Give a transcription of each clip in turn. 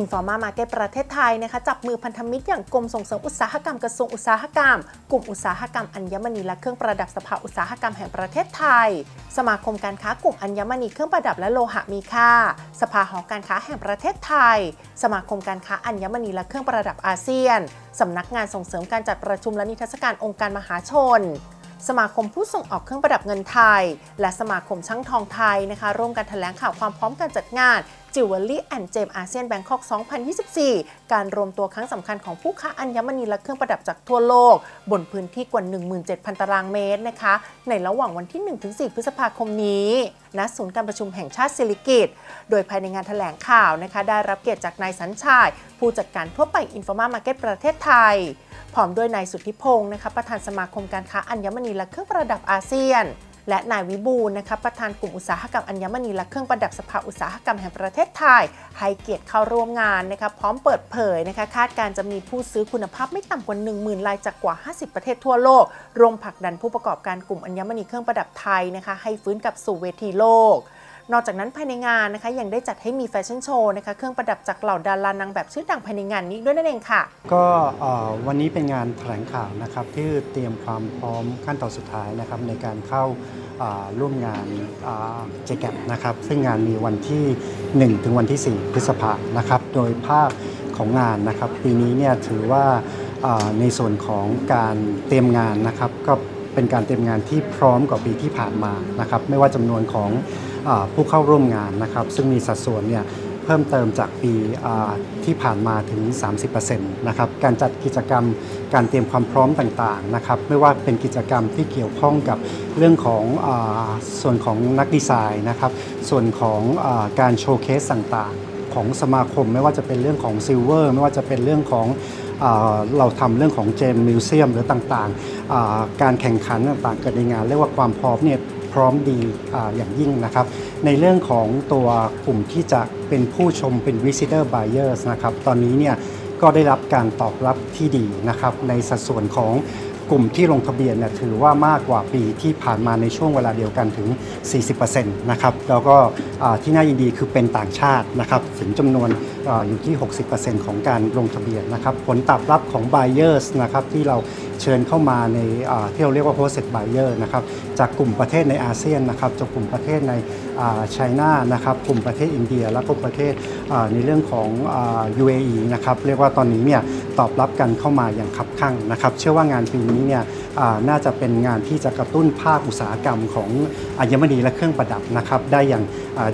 อินฟอร์มามาร์เก็ตประเทศไทยนะคะจับมือพันธมิตรอย่างกรมส่งเสริมอุตสาหกรรมกระทรวงอุตสาหกรรม กลุ่มอุตสาหกรรมอัญมณีและเครื่องประดับสภาอุตสาหกรรมแห่งประเทศไทย สมาคมการค้ากลุ่มอัญมณีเครื่องประดับและโลหะมีค่า สภาหอการค้าแห่งประเทศไทย สมาคมการค้าอัญมณีและเครื่องประดับอาเซียนสำนักงานส่งเสริมการจัดประชุมและนิทรรศการองค์การมหาชนสมาคมผู้ส่งออกเครื่องประดับเงินไทย และสมาคมช่างทองไทยนะคะ ร่วมกันแถลงข่าวความพร้อมการจัดงาน Jewelry and Gem ASEAN Bangkok 2024 การรวมตัวครั้งสำคัญของผู้ค้าอัญมณีและเครื่องประดับจากทั่วโลก บนพื้นที่กว่า 17,000 ตารางเมตรนะคะ ในระหว่างวันที่ 1-4 พฤษภาคมนี้ณศูนย์การประชุมแห่งชาติสิริกิตโดยภายในงานแถลงข่าวนะคะ ได้รับเกียรติจากนายสัญชัยผู้จัดการทั่วไปอินฟอร์มามาร์เก็ตประเทศไทย พร้อมด้วยนายสุทธิพงศ์นะคะประธานสมาคมการค้าอัญมณีและเครื่องประดับอาเซียน และนายวิบูลนะคะประธานกลุ่มอุตสาหกรรมอัญมณีและเครื่องประดับสภาอุตสาหกรรมแห่งประเทศไทย ให้เกียรติเข้าร่วมงานนะคะพร้อมเปิดเผยนะคะคาดการจะมีผู้ซื้อคุณภาพไม่ต่ำกว่า 10,000รายจากกว่า 50 ประเทศทั่วโลกรวมผลักดันผู้ประกอบการกลุ่มอัญมณีเครื่องประดับไทยนะคะให้ฟื้นกลับสู่เวทีโลก นอกจากนั้นภายในงานนะคะยังได้จัดให้มีแฟชั่นโชว์นะคะเครื่องประดับจากเหล่าดารานางแบบชื่อดังภายในงานนี้ด้วยนั่นเองค่ะ ก็เอ่อวันนี้เป็นงานแถลงข่าวนะครับที่เตรียมความพร้อมขั้นตอนสุดท้ายนะครับในการเข้าอ่าร่วมงานเจแกนะครับซึ่งงานมีวันที่ 1 ถึงวันที่ 4 พฤษภานะครับโดยภาพของงานนะครับปีนี้เนี่ยถือว่าอ่าในส่วนของการเตรียมงานนะครับก็ เป็นการเตรียมงานที่พร้อมกว่าปีที่ผ่านมานะครับไม่ว่าจำนวนของอผู้เข้าร่วมงานนะครับ ซึ่งมีสัดส่วนเนี่ยเพิ่มเติมจากปีที่ผ่านมาถึง 30%นะครับการจัดกิจกรรมการเตรียมความพร้อมต่างๆนะครับไม่ว่าเป็นกิจกรรมที่เกี่ยวข้องกับเรื่องของอส่วนของนักดีไซน์นะครับส่วนของอการโชว์เคสต่างๆ ของสมาคม ไม่ว่าจะเป็นเรื่องของซิลเวอร์ไม่ว่าจะเป็นเรื่องของ เราทำเรื่องของเจมมิวเซียมหรือต่างๆ การแข่งขันต่างๆ เกิดในงาน เรียกว่าความพร้อมเนี่ยพร้อมดีออย่างยิ่งนะครับ ในเรื่องของตัวกลุ่มที่จะเป็นผู้ชมเป็น visitor buyers นะครับ ตอนนี้เนี่ยก็ได้รับการตอบรับที่ดีนะครับ ในสัดส่วนของ กลุ่มที่ลงทะเบียนเนี่ยถือว่ามากกว่าปีที่ผ่านมาในช่วงเวลาเดียวกันถึง 40%นะครับแล้วก็ที่น่ายินดีคือเป็นต่างชาตินะครับถึงจำนวนออยู่ที่ 60%ของการลงทะเบียนนะครับผลตอบรับของ buyers นะครับที่เราเชิญเข้ามาในที่เราเรียกว่า hosted buyer นะครับจากกลุ่มประเทศในอาเซียนนะครับจากกลุ่มประเทศใน ไชน่านะครับกลุ่มประเทศอินเดีย แล้วก็ประเทศในเรื่องของอ่า UAE นะครับเรียกว่าตอนนี้เนี่ยตอบรับกันเข้ามาอย่างขับข้างนะครับเชื่อว่างานปีนี้เนี่ยน่าจะเป็นงานที่จะกระตุ้นภาคอุตสาหกรรมของอัญมณีและเครื่องประดับนะครับได้อย่าง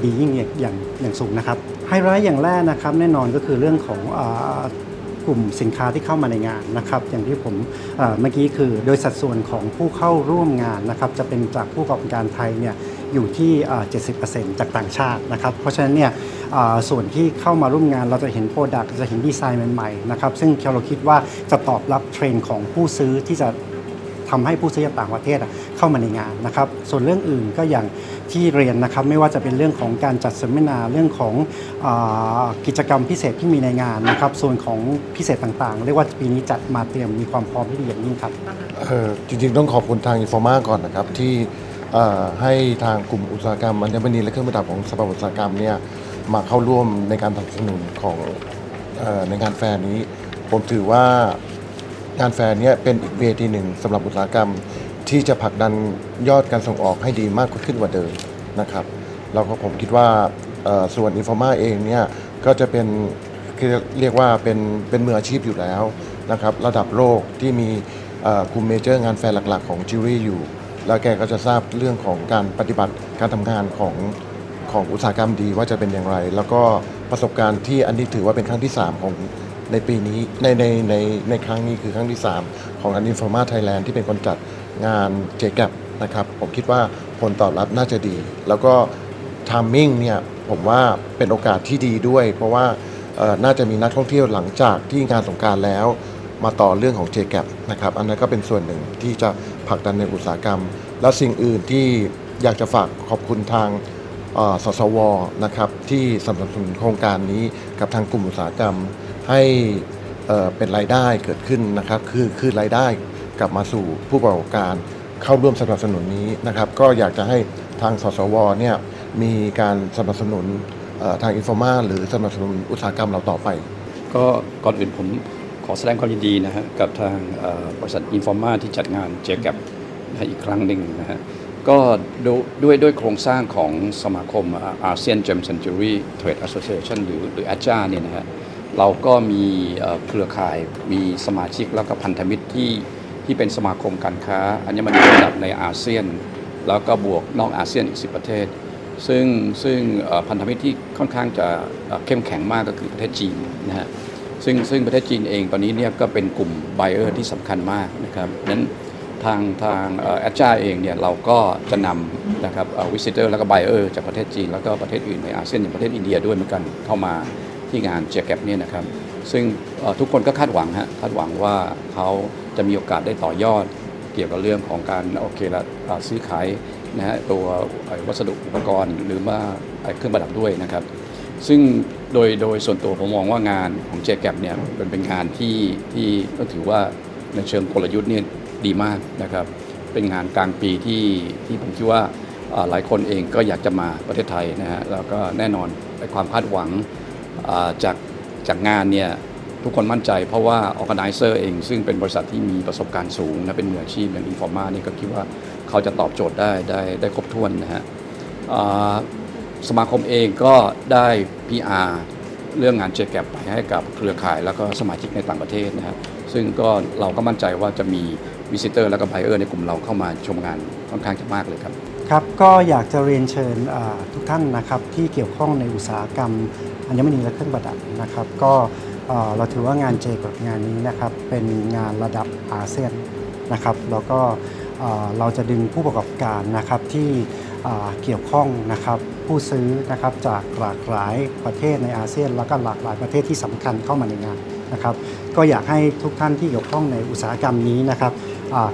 ดียิ่งอย่างอย่างสูงนะครับไฮไลท์อย่างแรกนะครับแน่นอนก็คือเรื่องของอ่ากลุ่มสินค้าที่เข้ามาในงานนะครับอย่างที่ผมเมื่อกี้คือโดยสัดส่วนของผู้เข้าร่วมงานนะครับจะเป็นจากผู้ประกอบการไทยเนี่ย อยู่ที่ 70%จากต่างชาตินะครับ เพราะฉะนั้นเนี่ยส่วนที่เข้ามาร่วมงานเราจะเห็นโปรดักต์จะเห็นดีไซน์ใหม่ๆนะครับซึ่งเราคิดว่าจะตอบรับเทรนด์ของผู้ซื้อที่จะทำให้ผู้ซื้อจากต่างประเทศเข้ามาในงานนะครับ ส่วนเรื่องอื่นก็อย่างที่เรียนนะครับ ไม่ว่าจะเป็นเรื่องของการจัดสัมมนาเรื่องของอกิจกรรมพิเศษที่มีในงานนะครับ ส่วนของพิเศษต่างๆ เรียกว่าปีนี้จัดมาเตรียมมีความพร้อมที่ดีอย่างยิ่งครับเออจริงๆต้องขอบคุณทางอินฟอร์มาก่อนนะครับที่ ให้ทางกลุ่มอุตสาหกรรมอัญมณีและเครื่องประดับของสภาอุตสาหกรรมเนี่ยมาเข้าร่วมในการสนับสนุนของอในงานแฟร์นี้ ผมถือว่างานแฟร์นี้เป็นอีกเวทีหนึ่งสำหรับอุตสาหกรรมที่จะผลักดันยอดการส่งออกให้ดีมากขึ้นกว่าเดิมนะครับแล้วก็ผมคิดว่าส่วนอินฟอร์มาเองเนี่ยก็จะเป็นคือเรียกว่าเป็นเป็นมืออาชีพอยู่แล้วนะครับระดับโลกที่มีเอ่อกลุ่มเมเจอร์งานแฟร์หลัก ๆ ของจิวเวลรี่อยู่ แล้วแกก็จะทราบเรื่องของการปฏิบัติการทำงานของของอุตสาหกรรมดีว่าจะเป็นอย่างไร แล้วก็ประสบการณ์ที่อันนี้ถือว่าเป็นครั้งที่ 3 ของในปีนี้ในในในในครั้งนี้คือครั้งที่ 3 ของอันอินฟอร์มาไทยแลนด์ที่เป็นคนจัดงานเจแกนะครับผมคิดว่าผลตอบรับน่าจะดี แล้วก็ทามมิ่งเนี่ยผมว่าเป็นโอกาสที่ดีด้วย เพราะว่าน่าจะมีนักท่องเที่ยวหลังจากที่งานสงการแล้ว มาต่อเรื่องของ j g a p นะครับอันนั้นก็เป็นส่วนหนึ่งที่จะผลักดันในอุตสาหกรรม แล้วสิ่งอื่นที่อยากจะฝากขอบคุณทางสสวนะครับที่สนับสนุนโครงการนี้กับทางกลุ่มอุตสาหกรรมให้เเป็นรายได้เกิดขึ้นนะครับ คือคือรายได้กลับมาสู่ผู้ประกอบการเข้าร่วมสนับสนุนนี้นะครับ ก็อยากจะให้ทางสสวเนี่ยมีการสนับสนุนทางอินฟอร์มาหรือสนับสนุนอุตสาหกรรมเราต่อไป ก็ก่อนอื่นผม ขอแสดงความยินดีนะฮะกับทางบริษัทอินฟอร์มาที่จัดงานเจกับอีกครั้งหนึ่งนะฮะก็ด้วยด้วยโครงสร้างของสมาคมอาเซียนเจม Century Trade Association หรือหรืออาจาเนี่ยนะฮะเราก็มีเครือข่ายมีสมาชิกแล้วก็พันธมิตรที่ที่เป็นสมาคมการค้าอัญมณีระดับในอาเซียน แล้วก็บวกนอกอาเซียนอีก 10 ประเทศ ซึ่งซึ่งพันธมิตรที่ค่อนข้างจะเข้มแข็งมากก็คือประเทศจีนนะฮะ ซึ่งซึ่งประเทศจีนเองตอนนี้เนี่ยก็เป็นกลุ่มไบเออร์ที่สำคัญมากนะครับนั้นทางทางแอดจ้าเองเนี่ยเราก็จะนำนะครับวิสิเตอร์แล้วก็ไบเออร์จากประเทศจีน แล้วก็ประเทศอื่นในอาเซียนอย่างประเทศอินเดียด้วยเหมือนกันเข้ามาที่งานเจแกปเนี่ยนะครับ ซึ่งทุกคนก็คาดหวังฮะคาดหวังว่าเขาจะมีโอกาสได้ต่อยอดเกี่ยวกับเรื่องของการโอเคละซื้อขายนะฮะตัววัสดุอุปกรณ์หรือว่าเครื่องประดับด้วยนะครับ ซึ่ง โดยโดยส่วนตัวผมมองว่างานของเจแกเนี่ยเป็นเป็นงานที่ที่ก็ถือว่าในเชิงกลยุทธ์เนี่ยดีมากนะครับ เป็นงานกลางปีที่ที่ผมคิดว่าหลายคนเองก็อยากจะมาประเทศไทยนะฮะแล้วก็แน่นอนไอ้ความคาดหวังจากจากงานเนี่ยทุกคนมั่นใจเพราะว่า organizer เอง ซึ่งเป็นบริษัทที่มีประสบการณ์สูงนะเป็นมืออาชีพอย่างอินฟอร์มานี่ก็คิดว่าเขาจะตอบโจทย์ได้ได้ได้ครบถ้วนนะฮะอ่า สมาคมเองก็ได้ PR เรื่องงานเจแกไปให้กับเครือข่ายแล้วก็สมาชิกในต่างประเทศนะครับซึ่งก็เราก็มั่นใจว่าจะมีวิสิเตอร์แล้วก็ไบเออร์ในกลุ่มเราเข้ามาชมงานค่อนข้างจะมากเลยครับ ครับ ก็อยากจะเรียนเชิญทุกท่านนะครับที่เกี่ยวข้องในอุตสาหกรรมอัญมณีและเครื่องประดับนะครับ ก็เราถือว่างานเจกับงานนี้นะครับเป็นงานระดับอาเซียนนะครับแล้วก็เราจะดึงผู้ประกอบการนะครับที่เกี่ยวข้องนะครับ ผู้ซื้อนะครับจากหลากหลายประเทศในอาเซียน แล้วก็หลากหลายประเทศที่สำคัญเข้ามาในงานนะครับ ก็อยากให้ทุกท่านที่เกี่ยวข้องในอุตสาหกรรมนี้นะครับ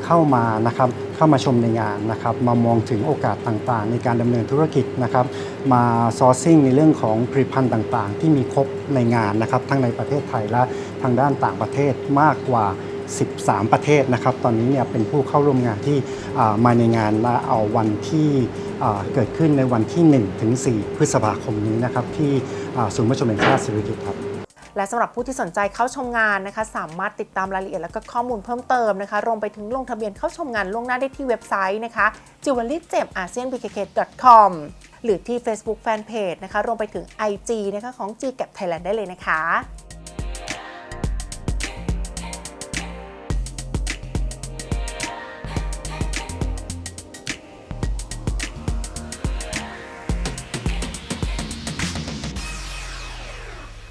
เข้ามานะครับเข้ามาชมในงานนะครับมามองถึงโอกาสต่างๆ ในการดำเนินธุรกิจนะครับมาซอร์ซิ่งในเรื่องของผลิตภัณฑ์ต่างๆ ที่มีครบในงานนะครับทั้งในประเทศไทยและทางด้านต่างประเทศมากกว่า 13 ประเทศนะครับ ตอนนี้เนี่ยเป็นผู้เข้าร่วมงานที่มาในงานและเอาวันที่ เกิดขึ้นในวันที่ 1 ถึง 4 พฤษภาคมนี้นะครับ ที่ศูนย์ประชุมแห่งชาติสิริกิติ์ครับและสำหรับผู้ที่สนใจเข้าชมงานนะคะ สามารถติดตามรายละเอียดและก็ข้อมูลเพิ่มเติมนะคะรวมไปถึงลงทะเบียนเข้าชมงานล่วงหน้าได้ที่เว็บไซต์นะคะ jewelry g e m a s e a n b k k com หรือที่ Facebook Fanpage นะคะรวมไปถึง IG นะคะของ g g a p Thailand ได้เลยนะคะ